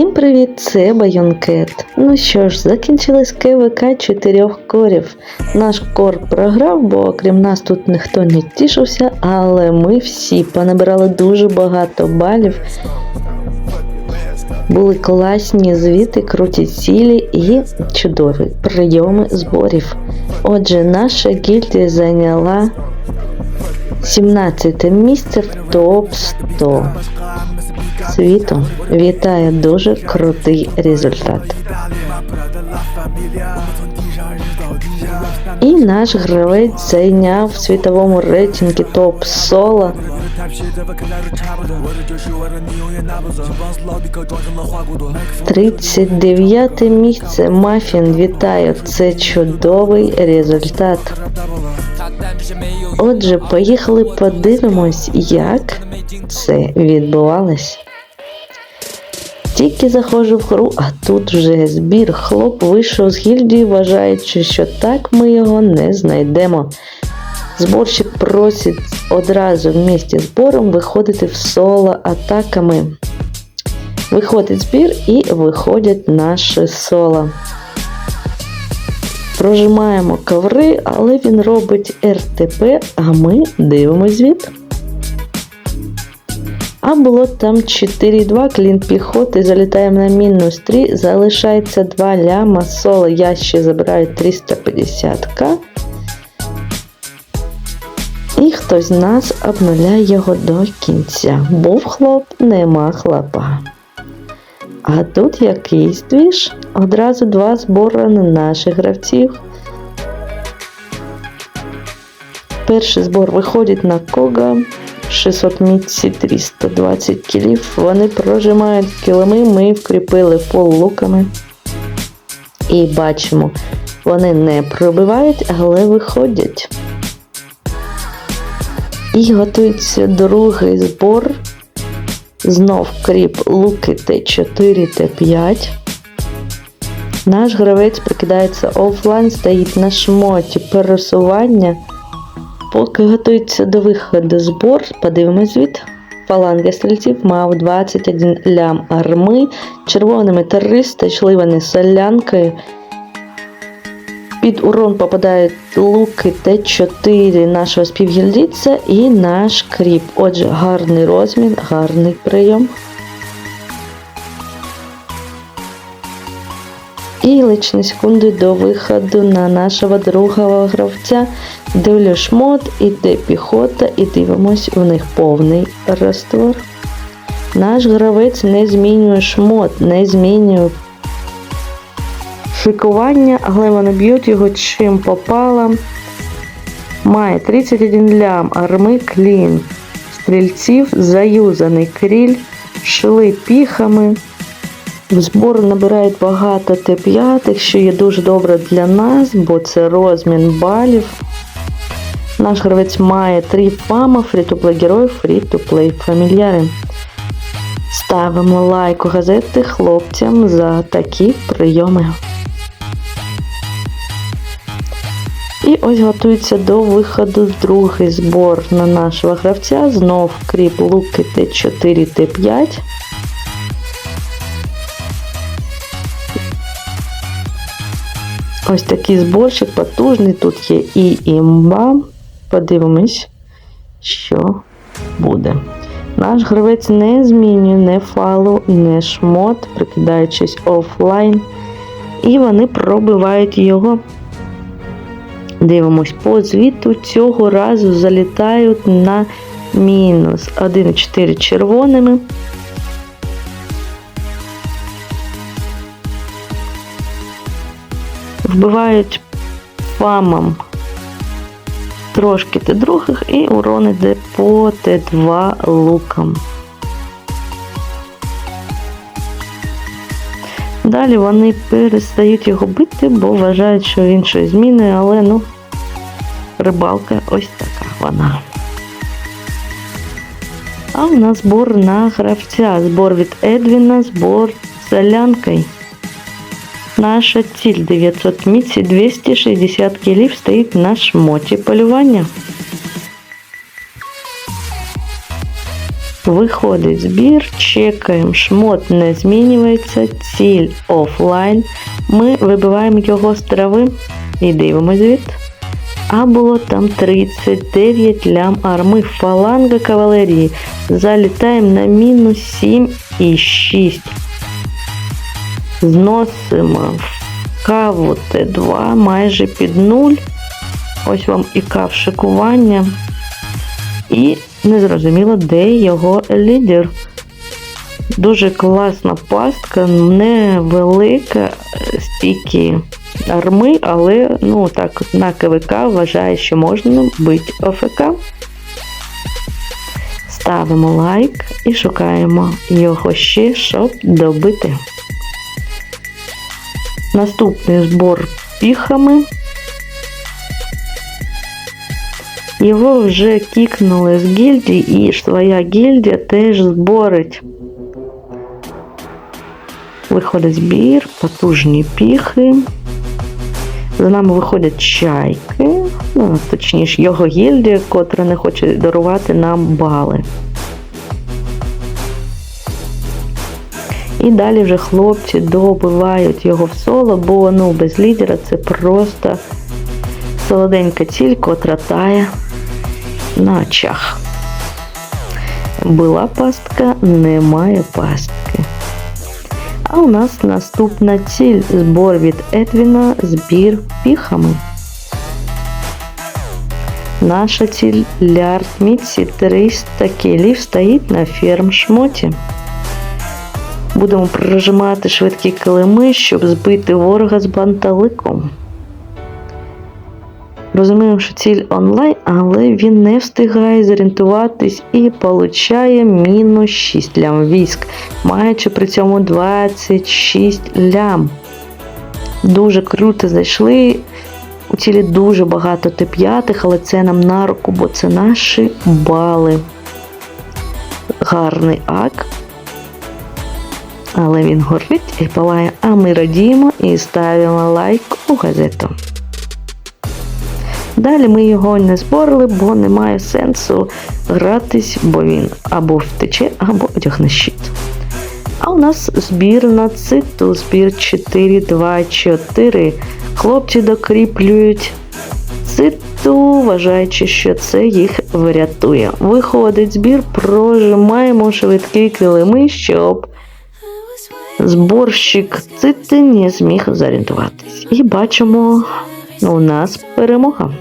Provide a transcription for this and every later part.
Всім привіт, це Байонкет. Ну що ж, закінчилась КВК чотирьох корів. Наш кор програв, бо окрім нас тут ніхто не тішився, але ми всі понабирали дуже багато балів. Були класні звіти, круті цілі і чудові прийоми зборів. Отже, наша гільдія зайняла 17 місце в топ 100 світу. Вітаю дуже крутий результат. І наш гравець зайняв в світовому рейтингу топ соло 39 місце. Мафін вітаю. Це чудовий результат. Отже, поїхали подивимось, як це відбувалось. Тільки заходжу в гру, а тут вже збір. Хлоп вийшов з гільдії, вважаючи, що так ми його не знайдемо. Зборщик просить одразу в місті збором виходити в соло атаками. Виходить збір і виходять наші соло. Прожимаємо коври, але він робить РТП, а ми дивимось звіт. А було там 4-2, клін піхоти, залітаємо на мінус 3, залишається 2 ляма, соло, я ще забираю 350к. І хтось з нас обнуляє його до кінця. Був хлоп, нема хлопа. А тут якийсь двіж, одразу два збори на наших гравців. Перший збор виходить на кога. 600 міці 320 кілів. Вони прожимають кілими, ми вкріпили пол луками. І бачимо, вони не пробивають, але виходять. І готується другий збор. Знов кріп луки Т4, Т5. Наш гравець прикидається офлайн, стоїть на шмоті пересування. Поки готується до виходу збор, подивимось звіт. Фаланга стрільців мав 21 лям арми, червоними 300 йшли вони солянкою. Під урон попадають луки Т4 нашого співгільдійця і наш кріп. Отже, гарний розмін, гарний прийом. І личні секунди до виходу на нашого другого гравця. Дивлю шмот, іде піхота, і дивимось, у них повний раствор. Наш гравець не змінює шмот, не змінює шикування, але вони б'ють його чим попало. Має 31 лям, арми клін, стрільців, заюзаний кріль, шили піхами. Збор набирають багато Т5, що є дуже добре для нас, бо це розмін балів. Наш гравець має 3 фама, фрі-то-плей героїв, фрі-то-плей фамільяри. Ставимо лайк у газети хлопцям за такі прийоми. І ось готується до виходу другий збор на нашого гравця. Знов кріп луки Т4, Т5. Ось такий зборчик потужний. Тут є і імба. Подивимось, що буде. Наш гравець не змінює не фалу, не шмот, прикидаючись офлайн. І вони пробивають його. Дивимось, по звіту цього разу залітають на мінус 1,4 червоними. Вбивають фамом трошки Т2 і урон іде по Т2 лукам. Далі вони перестають його бити, бо вважають, що він щось змінює, але ну, рибалка ось така вона. А в нас збор на гравця. Збор від Едвіна, збор з солянкою. Наша ціль 900 міці, 260 кілів стоїть на шмоті полювання. Виходить збір, чекаємо, шмот не змінюється, ціль офлайн. Ми вибиваємо його з трави і дивимось звіт. А було там 39 лям арми фаланга кавалерії. Залітаємо на мінус 7 і 6. Зносимо каву Т2 майже під 0. Ось вам і кав шикування. І незрозуміло, де його лідер. Дуже класна пастка, невелика, стільки арми, але ну так, на КВК вважає, що можна бити ОФК. Ставимо лайк і шукаємо його ще, щоб добити. Наступний збор піхами. Його вже кікнули з гільдії, і своя гільдія теж зборить. Виходить збір, потужні піхи. За нами виходять чайки, ну, точніше, його гільдія, котра не хоче дарувати нам бали. І далі вже хлопці добивають його в соло, бо ну, без лідера це просто солоденька ціль, котра тає на очах. Була пастка, немає пастки. А у нас наступна ціль збор від Едвіна, збір піхами. Наша ціль лярд Мітсі 300 кілів стоїть на ферм шмоті. Будемо прожимати швидкі килими, щоб збити ворога з банталиком. Розуміємо, що ціль онлайн, але він не встигає зорієнтуватись і получає мінус 6 лям військ, маючи при цьому 26 лям. Дуже круто зайшли. У цілі дуже багато Т5, але це нам на руку, бо це наші бали. Гарний ак. Але він горить і палає, а ми радіємо і ставимо лайк у газету. Далі ми його не зборили, бо немає сенсу гратись, бо він або втече, або одягне щит. А у нас збір на циту, збір 4-2-4. Хлопці докріплюють циту, вважаючи, що це їх врятує. Виходить збір, прожимаємо швидкі килими, щоб зборщик цити не зміг зорієнтуватись. І бачимо, у нас перемога.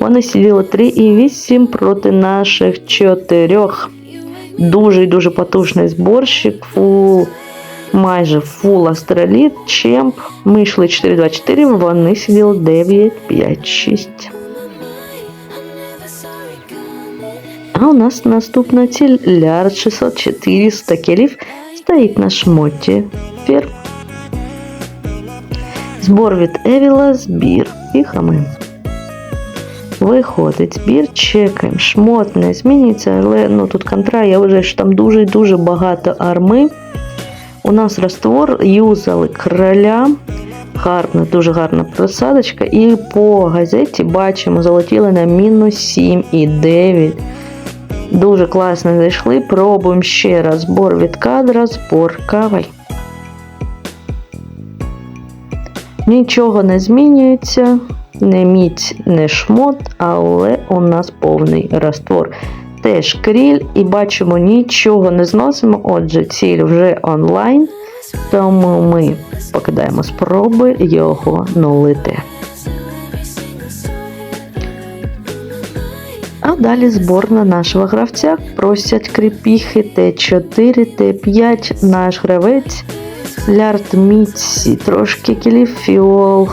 Вони сиділи 3 і 8 проти наших 4. Дуже і дуже потужний зборщик. Фул, майже фул астроліт, чемп. Ми йшли 4-2-4, вони сиділи 9-5-6. А у нас наступна ціль ляр 604 стакелів стоїть на шмоті ферм. Збор від Евіла, збір піхами. Виходить збір, чекаємо. Шмот не змінюється, але ну, тут контра, я вважаю, що там дуже дуже багато арми. У нас раствор юзали короля. Гарна, дуже гарна просадочка. І по газеті бачимо, залетіли на мінус 7 і 9. Дуже класно зайшли. Пробуємо ще раз збор від кадра, збор кавай. Нічого не змінюється, не міць, не шмот, але у нас повний раствор. Теж кріль і бачимо, нічого не зносимо. Отже, ціль вже онлайн, тому ми покидаємо спроби його нулити. А далі зборна нашого гравця. Просять кріпіхи Т4, Т5, наш гравець. Лярд Міці, трошки кілів фіол,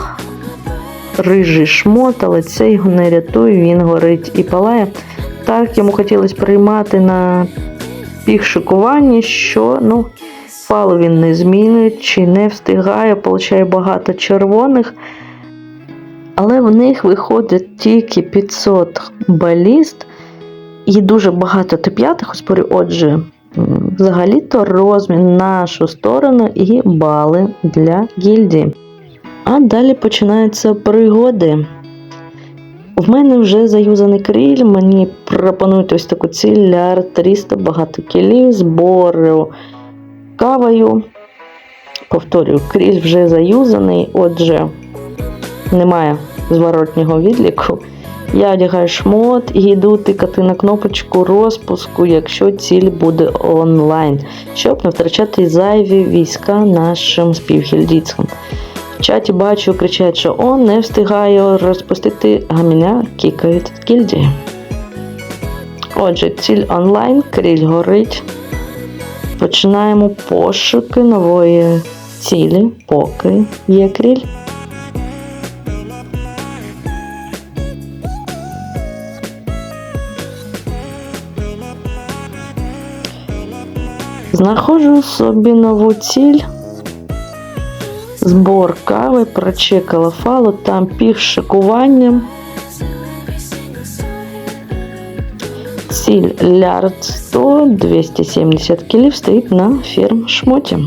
рижий шмот, але це його не рятує, він горить і палає. Так, йому хотілося приймати на піх шикуванні, що ну, фалу він не змінює, чи не встигає, получає багато червоних. Але в них виходить тільки 500 баліст і дуже багато Т5 у спорі. Отже, взагалі-то розмін нашу сторону і бали для гільдії. А далі починаються пригоди. В мене вже заюзаний криль, мені пропонують ось таку ціль ляр 300 багато кілів, збору кавою. Повторюю, криль вже заюзаний, отже, немає зворотнього відліку. Я одягаю шмот і йду тикати на кнопочку розпуску, якщо ціль буде онлайн, щоб не втрачати зайві війська нашим співгільдійцям. В чаті бачу, кричать, що он не встигає розпустити, а мене кікають гільдії. Отже, ціль онлайн, криль горить. Починаємо пошуки нової цілі, поки є криль. Знаходжу собі нову ціль. Збор кави, прочекала фалу, там пів шикування. Ціль лярд 100, 270 кілів стоїть на фірм шмоті.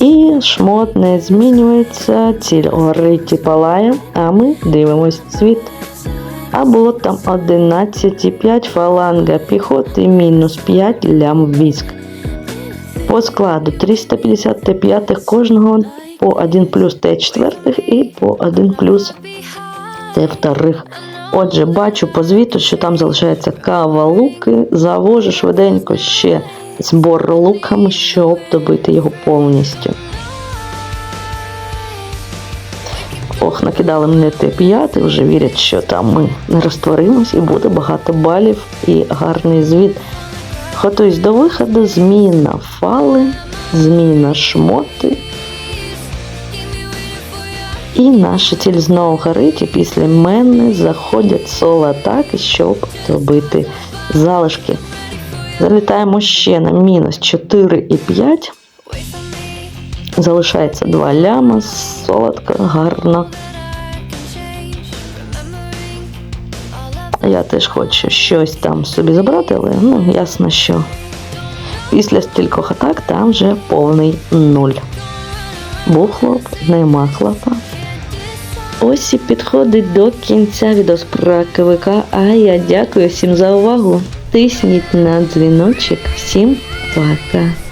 І шмот не змінюється, ціль горить і палає, а ми дивимось світ. А було там 11,5 фаланга піхоти, мінус 5 лям військ. По складу 355 кожного по 1 плюс Т4 і по 1 плюс Т2. Отже, бачу по звіту, що там залишається кава луки. Завожу швиденько ще збор луками, щоб добити його повністю. Ох, накидали мене Т5, вже вірять, що там ми не розтворимось і буде багато балів і гарний звіт. Готуюсь до виходу, зміна фали, зміна шмоти. І наша ціль знову горить, і після мене заходять соло атаки, щоб добити залишки. Залітаємо ще на мінус 4 і 5. Залишається 2 ляма, солодка, гарна. Я теж хочу щось там собі забрати, але ну, ясно, що після стількох атак там вже повний нуль. Був хлоп, нема хлопа. Ось і підходить до кінця відео КВК, а я дякую всім за увагу. Тисніть на дзвіночок. Всім пока!